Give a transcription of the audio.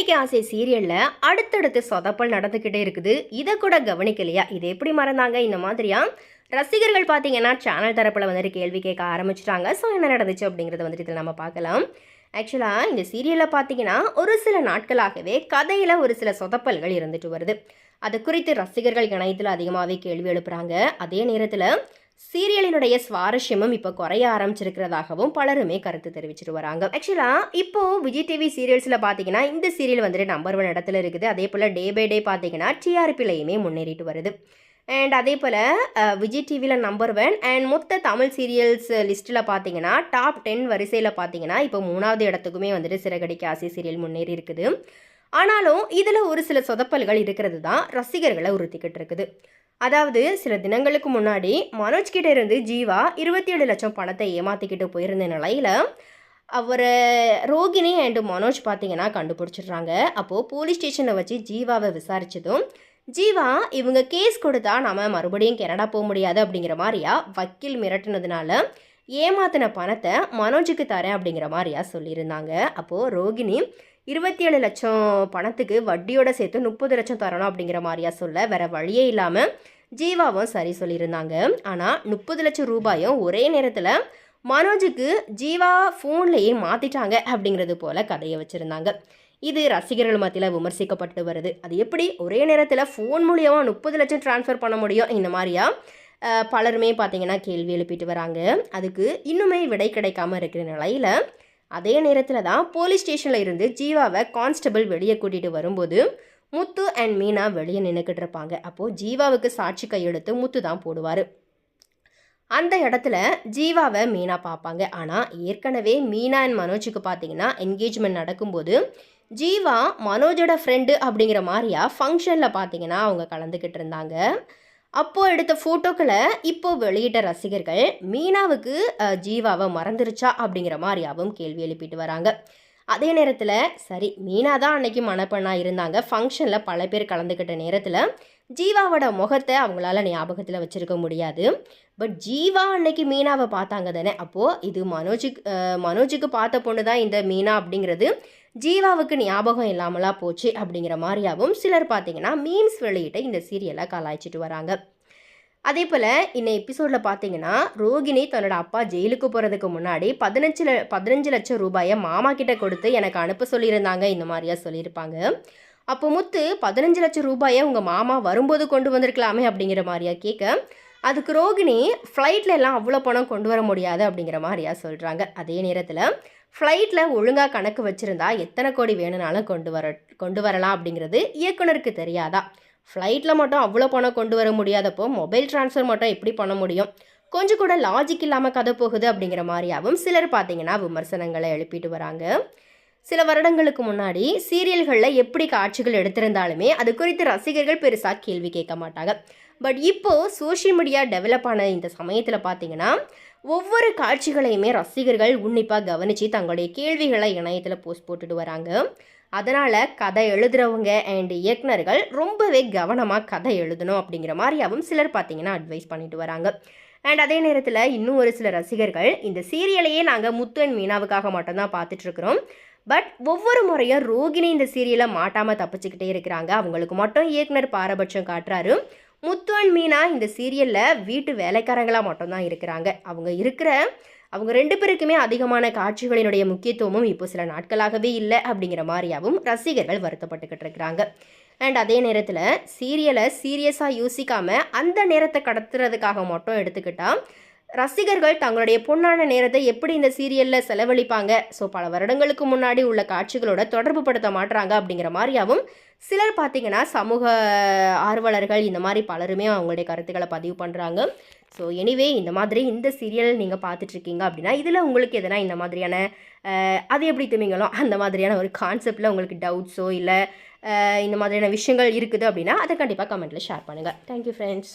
நடிக்க ஆசை சீரியலில் அடுத்தடுத்து சொதப்பல் நடந்துக்கிட்டே இருக்குது. இதை கூட கவனிக்கலையா? இது எப்படி மறந்தாங்க? இந்த மாதிரியா? ரசிகர்கள் பார்த்தீங்கன்னா சேனல் தரப்பில் வந்துட்டு கேள்வி கேட்க ஆரம்பிச்சிட்டாங்க. ஸோ என்ன நடந்துச்சு அப்படிங்கிறத வந்துட்டு இதில் நம்ம பார்க்கலாம். ஆக்சுவலாக இந்த சீரியலில் பார்த்தீங்கன்னா ஒரு சில நாட்களாகவே கதையில் ஒரு சில சொதப்பல்கள் இருந்துட்டு வருது. அது குறித்து ரசிகர்கள் இணையத்தில் அதிகமாகவே கேள்வி எழுப்புறாங்க. அதே நேரத்தில் சீரியலினுடைய சுவாரஸ்யமும் இப்போ குறைய ஆரம்பிச்சிருக்கிறதாகவும் பலருமே கருத்து தெரிவிச்சிட்டு வராங்க ஆக்சுவலாக இப்போ விஜய் டிவி சீரியல்ஸில் பார்த்தீங்கன்னா இந்த சீரியல் வந்துட்டு நம்பர் ஒன் இடத்துல இருக்குது. அதே போல் டே பை டே பார்த்தீங்கன்னா டிஆர்பிலையுமே முன்னேறிட்டு வருது. அண்ட் அதே போல் விஜய் டிவியில் நம்பர் ஒன் அண்ட் மொத்த தமிழ் சீரியல்ஸ் லிஸ்ட்டில் பார்த்தீங்கன்னா டாப் டென் வரிசையில் பார்த்தீங்கன்னா இப்போ மூணாவது இடத்துக்குமே வந்துட்டு சிறகடிக்க ஆசை சீரியல் முன்னேறி இருக்குது. ஆனாலும் இதில் ஒரு சில சொதப்பல்கள் இருக்கிறது தான் ரசிகர்களை உறுத்திக்கிட்டு இருக்குது. அதாவது சில தினங்களுக்கு முன்னாடி மனோஜ் கிட்ட இருந்து ஜீவா இருபத்தி ஏழு லட்சம் பணத்தை ஏமாத்திக்கிட்டு போயிருந்த நிலையில் அவரை ரோகிணி அண்டு மனோஜ் பார்த்தீங்கன்னா கண்டுபிடிச்சிடுறாங்க. அப்போது போலீஸ் ஸ்டேஷனில் வச்சு ஜீவாவை விசாரித்ததும் ஜீவா இவங்க கேஸ் கொடுத்தா நம்ம மறுபடியும் கனடா போக முடியாது அப்படிங்கிற மாதிரியா வக்கீல் மிரட்டினதுனால ஏமாத்தின பணத்தை மனோஜுக்கு தரேன் அப்படிங்கிற மாதிரியா சொல்லியிருந்தாங்க. அப்போது ரோகிணி இருபத்தி ஏழு லட்சம் பணத்துக்கு வட்டியோட சேர்த்து முப்பது லட்சம் தரணும் அப்படிங்கிற மாதிரியா சொல்ல வேற வழியே இல்லாமல் ஜீவாவும் சரி சொல்லியிருந்தாங்க. ஆனால் முப்பது லட்சம் ரூபாயும் ஒரே நேரத்தில் மனோஜுக்கு ஜீவா ஃபோன்லேயே மாற்றிட்டாங்க அப்படிங்கிறது போல் கதையை வச்சுருந்தாங்க. இது ரசிகர்கள் மத்தியில் விமர்சிக்கப்பட்டு வருது. அது எப்படி? ஒரே நேரத்தில் ஃபோன் மூலியமாக முப்பது லட்சம் ட்ரான்ஸ்ஃபர் பண்ண முடியும்? இந்த மாதிரியா பலருமே பார்த்தீங்கன்னா கேள்வி எழுப்பிட்டு வராங்க. அதுக்கு இன்னுமே விடை கிடைக்காம இருக்கிற நிலையில் அதே நேரத்தில் தான் போலீஸ் ஸ்டேஷனில் இருந்து ஜீவாவை கான்ஸ்டபிள் வெளியே கூட்டிகிட்டு வரும்போது முத்து அண்ட் மீனா வெளியே நின்றுக்கிட்டு இருப்பாங்க. அப்போது ஜீவாவுக்கு சாட்சி கையெழுத்து முத்து தான் போடுவார். அந்த இடத்துல ஜீவாவை மீனா பார்ப்பாங்க. ஆனால் ஏற்கனவே மீனா அண்ட் மனோஜுக்கு பார்த்தீங்கன்னா என்கேஜ்மெண்ட் நடக்கும்போது ஜீவா மனோஜோட ஃப்ரெண்டு அப்படிங்கிற மாதிரியா ஃபங்க்ஷனில் பார்த்தீங்கன்னா அவங்க கலந்துக்கிட்டு இருந்தாங்க. அப்போது எடுத்த ஃபோட்டோக்களை இப்போ வெளியிட்ட ரசிகர்கள் மீனாவுக்கு ஜீவாவை மறந்துருச்சா அப்படிங்கிற மாதிரியாவும் கேள்வி எழுப்பிட்டு வராங்க. அதே நேரத்தில் சரி மீனா தான் அன்னைக்கு மனப்பெண்ணாக இருந்தாங்க. ஃபங்க்ஷனில் பல பேர் கலந்துக்கிட்ட நேரத்தில் ஜீவாவோட முகத்தை அவங்களால ஞாபகத்தில் வச்சுருக்க முடியாது. பட் ஜீவா அன்னைக்கு மீனாவை பார்த்தாங்க தானே? அப்போது இது மனோஜுக்கு மனோஜுக்கு பார்த்த பொண்ணு தான் இந்த மீனா அப்படிங்கிறது ஜீவாவுக்கு ஞாபகம் இல்லாமலாம் போச்சு அப்படிங்கிற மாதிரியாகவும் சிலர் பார்த்தீங்கன்னா மீம்ஸ் வெளியிட்ட இந்த சீரியலை கலாய்ச்சிட்டு வராங்க. அதே போல் இந்த எபிசோடில் பார்த்தீங்கன்னா ரோகிணி தன்னோட அப்பா ஜெயிலுக்கு போகிறதுக்கு முன்னாடி பதினஞ்சு ல பதினஞ்சு லட்சம் ரூபாயை மாமா கிட்ட கொடுத்து எனக்கு அனுப்ப சொல்லியிருந்தாங்க. இந்த மாதிரியா சொல்லியிருப்பாங்க. அப்போ முத்து பதினஞ்சு லட்சம் ரூபாயை உங்கள் மாமா வரும்போது கொண்டு வந்திருக்கலாமே அப்படிங்கிற மாதிரியா கேட்க அதுக்கு ரோகிணி ஃப்ளைட்டில் எல்லாம் அவ்வளோ பணம் கொண்டு வர முடியாது அப்படிங்கிற மாதிரியா சொல்கிறாங்க அதே நேரத்தில் ஃப்ளைட்டில் ஒழுங்காக கணக்கு வச்சுருந்தா எத்தனை கோடி வேணும்னாலும் கொண்டு வர கொண்டு வரலாம் அப்படிங்கிறது இயக்குனருக்கு தெரியாதா? ஃப்ளைட்டில் மட்டும் அவ்வளோ பணம் கொண்டு வர முடியாதப்போ மொபைல் ட்ரான்ஸ்ஃபர் மட்டும் எப்படி பண்ண முடியும்? கொஞ்சம் கூட லாஜிக் இல்லாமல் கதை போகுது அப்படிங்கிற மாதிரியாகவும் சிலர் பார்த்தீங்கன்னா விமர்சனங்களை எழுப்பிட்டு வராங்க. சில வருடங்களுக்கு முன்னாடி சீரியல்களில் எப்படி காட்சிகள் எடுத்திருந்தாலுமே அது குறித்து ரசிகர்கள் பெருசாக கேள்வி கேட்க மாட்டாங்க. பட் இப்போது சோஷியல் மீடியா டெவலப் ஆன இந்த சமயத்தில் பார்த்தீங்கன்னா ஒவ்வொரு காட்சிகளையுமே ரசிகர்கள் உன்னிப்பாக கவனித்து தங்களுடைய கேள்விகளை இணையத்தில் போஸ்ட் போட்டுட்டு வராங்க. அதனால் கதை எழுதுகிறவங்க அண்ட் இயக்குனர்கள் ரொம்பவே கவனமாக கதை எழுதணும் அப்படிங்கிற மாதிரியாகவும் சிலர் பார்த்தீங்கன்னா அட்வைஸ் பண்ணிட்டு வராங்க. அண்ட் அதே நேரத்தில் இன்னும் ஒரு சில ரசிகர்கள் இந்த சீரியலையே நாங்கள் முத்து அண்ட் மீனாவுக்காக மட்டும்தான் பார்த்துட்ருக்குறோம் பட் ஒவ்வொரு முறையும் ரோகிணி இந்த சீரியலை மாட்டாமல் தப்பிச்சுக்கிட்டே இருக்கிறாங்க. அவங்களுக்கு மட்டும் இயக்குனர் பாரபட்சம் காட்டுறாரு. முத்து அண்ட் மீனா இந்த சீரியலில் வீட்டு வேலைக்காரங்களாக மட்டும்தான் இருக்கிறாங்க. அவங்க இருக்கிற அவங்க ரெண்டு பேருக்குமே அதிகமான காட்சிகளினுடைய முக்கியத்துவமும் இப்போ சில நாட்களாகவே இல்லை அப்படிங்கிற மாதிரியாகவும் ரசிகர்கள் வருத்தப்பட்டுக்கிட்டு இருக்கிறாங்க. அண்ட் அதே நேரத்தில் சீரியலை சீரியஸாக யோசிக்காமல் அந்த நேரத்தை கடத்துறதுக்காக மட்டும் எடுத்துக்கிட்டால் ரசிகர்கள் தங்களுடைய பொன்னான நேரத்தை எப்படி இந்த சீரியலில் செலவழிப்பாங்க? ஸோ பல வருடங்களுக்கு முன்னாடி உள்ள காட்சிகளோட தொடர்பு படுத்த மாட்டுறாங்க அப்படிங்கிற மாதிரியாகவும் சிலர் பார்த்தீங்கன்னா சமூக ஆர்வலர்கள் இந்த மாதிரி பலருமே அவங்களுடைய கருத்துக்களை பதிவு பண்ணுறாங்க ஸோ எனிவே இந்த மாதிரி இந்த சீரியல் நீங்கள் பார்த்துட்ருக்கீங்க அப்படின்னா இதில் உங்களுக்கு எதனா இந்த மாதிரியான அது எப்படி திமிங்களோ அந்த மாதிரியான ஒரு கான்செப்டில் உங்களுக்கு டவுட்ஸோ இல்லை இந்த மாதிரியான விஷயங்கள் இருக்குது அப்படின்னா அதை கண்டிப்பாக கமெண்ட்டில் ஷேர் பண்ணுங்கள் தேங்க்யூ ஃப்ரெண்ட்ஸ்